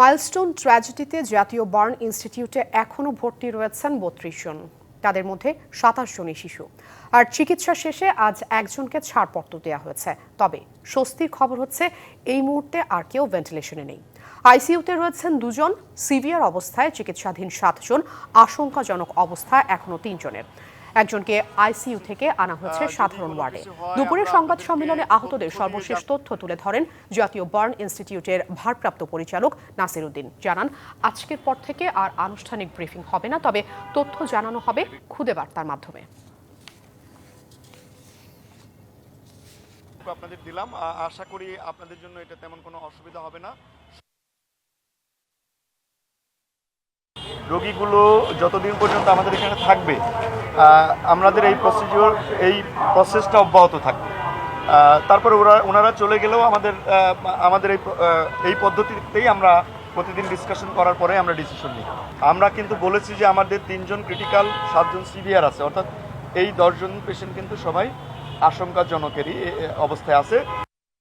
Milestone ট্র্যাজেডিতে জাতীয় burn ইনস্টিটিউটে এখনও ভর্তি রয়েছেন বত্রিশ জন। তাদের মধ্যে সাতাশ জনই শিশু। আর চিকিৎসা শেষে আজ একজনকে ছাড়পত্র দেওয়া হয়েছে। তবে স্বস্তির খবর হচ্ছে, এই মুহূর্তে আর কেউ ভেন্টিলেশনে নেই। আইসিইউতে রয়েছেন দুজন, সিভিয়ার অবস্থায় চিকিৎসাধীন সাতজন, আশঙ্কাজনক অবস্থায় এখনও তিনজনের। একজনকে আইসিইউ থেকে আনা হয়েছে সাধারণ ওয়ার্ডে। দুপুরে সংবাদ সম্মেলনে আহতদের সর্বশেষ তথ্য তুলে ধরেন জাতীয় বার্ন ইনস্টিটিউটের ভারপ্রাপ্ত পরিচালক নাসির উদ্দিন জানান আজকের পর থেকে আর আনুষ্ঠানিক ব্রিফিং হবে না তবে তথ্য জানানো হবে খুদে বার্তার মাধ্যমে। আপনাদের দিলাম। আশা করি আপনাদের জন্য এটা তেমন কোনো অসুবিধা হবে না। রোগীগুলো যতদিন পর্যন্ত আমাদের এখানে থাকবে আমাদের এই প্রসিডিওর এই প্রসেসটা অব্যাহত থাকবে। তারপরে ওরা, ওনারা চলে গেলেও আমাদের আমাদের এই এই পদ্ধতিতেই আমরা প্রতিদিন ডিসকাশন করার পরে আমরা ডিসিশন নিই। আমরা কিন্তু বলেছি যে আমাদের তিনজন ক্রিটিক্যাল সাতজন সিভিয়ার আছে। অর্থাৎ এই দশজন পেশেন্ট কিন্তু সবাই আশঙ্কাজনকেরই অবস্থায় আছে।